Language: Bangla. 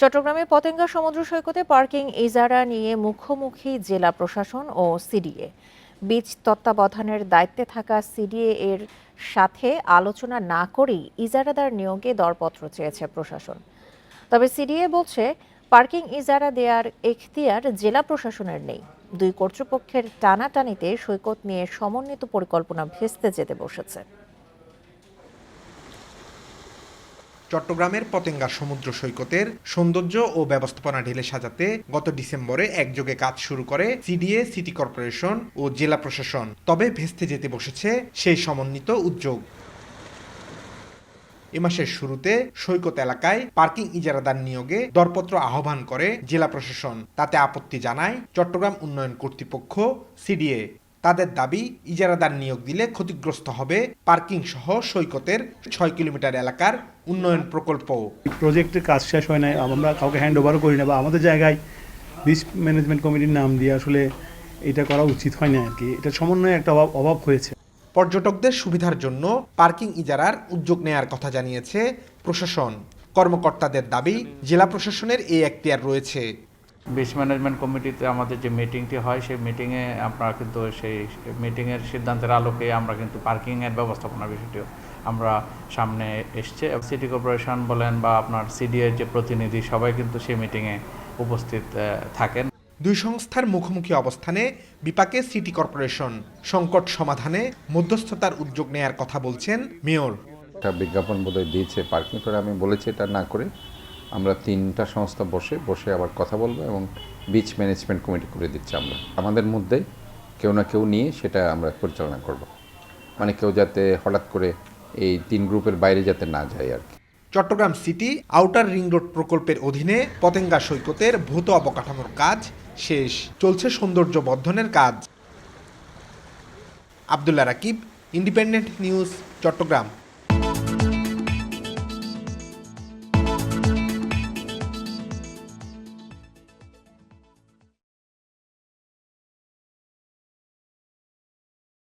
চট্টগ্রামে পতেঙ্গা সমুদ্র সৈকতে পার্কিং ইজারা নিয়ে মুখোমুখি জেলা প্রশাসন ও সিডিএ। বীজ তত্ত্বাবধানের দায়িত্বে থাকা সিডিএ এর সাথে আলোচনা না করেই ইজারাদার নিয়োগে দরপত্র চেয়েছে প্রশাসন। তবে সিডিএ বলছে, পার্কিং ইজারা দেওয়ার এখতিয়ার জেলা প্রশাসনের নেই। দুই কর্তৃপক্ষের টানাটানিতে সৈকত নিয়ে সমন্বিত পরিকল্পনা ভেস্তে যেতে বসেছে। চট্টগ্রামের পতেঙ্গা সমুদ্র সৈকতের সৌন্দর্য ও ব্যবস্থাপনা ঢেলে সাজাতে গত ডিসেম্বরে একযোগে কাজ শুরু করে সিডিএ, সিটি কর্পোরেশন ও জেলা প্রশাসন। তবে ভেস্তে যেতে বসেছে সেই সমন্বিত উদ্যোগ। এ মাসের শুরুতে সৈকত এলাকায় পার্কিং ইজারাদার নিয়োগে দরপত্র আহ্বান করে জেলা প্রশাসন। তাতে আপত্তি জানায় চট্টগ্রাম উন্নয়ন কর্তৃপক্ষ, সিডিএ। তাদের দাবি, ইজারাদার নিয়োগ দিলে ক্ষতিগ্রস্ত হবে পার্কিং সহ সৈকতের ছয় কিলোমিটার এলাকার উন্নয়ন প্রকল্প। প্রজেক্টের কাজ শেষ হয় না আমরা কাউকে হ্যান্ড ওভারও করি না বা আমাদের জায়গায় রিস্ক ম্যানেজমেন্ট কমিটির নাম দিয়ে আসলে এটা করা উচিত হয় না আর কি এটা সমন্বয়ে একটা অভাব অভাব হয়েছে। পর্যটকদের সুবিধার জন্য পার্কিং ইজারার উদ্যোগ নেয়ার কথা জানিয়েছে প্রশাসন। কর্মকর্তাদের দাবি জেলা প্রশাসনের এই এখতিয়ার রয়েছে। বিচ ম্যানেজমেন্ট কমিটিতে আমাদের যে মিটিংটি হয় সেই মিটিংয়ে আমরা কিন্তু সেই মিটিংয়ের সিদ্ধান্তের আলোকে আমরা কিন্তু পার্কিংয়ের ব্যবস্থাপনার বিষয়টিও আমরা সামনে এসছে। সিটি কর্পোরেশন বলেন বা আপনার সিডিএর যে প্রতিনিধি সবাই কিন্তু সেই মিটিংয়ে উপস্থিত থাকেন। দুই সংস্থার মুখোমুখি অবস্থানে বিপাকে সিটি কর্পোরেশন সংকট সমাধানে মধ্যস্থতার উদ্যোগ নেয়ার কথা বলছেন মেয়র। একটা বিজ্ঞাপন বোধহয় দিয়েছে পার্কিং করে আমি বলেছি এটা না করে আমরা তিনটা সংস্থা বসে বসে আবার কথা বলব এবং বিচ ম্যানেজমেন্ট কমিটি করে দিচ্ছি আমরা। আমাদের মধ্যে কেউ না কেউ নিয়ে সেটা আমরা পরিচালনা করব। মানে কেউ যাতে হঠাৎ করে এই তিন গ্রুপের বাইরে যাতে না যায় আর কি। Chattogram city outer ring road প্রকল্পের অধীনে পতেঙ্গা সৈকতের ভূত অবকাঠামোর কাজ শেষ। চলছে সৌন্দর্য বর্ধনের কাজ। Abdullah Rakib, independent news, Chattogram.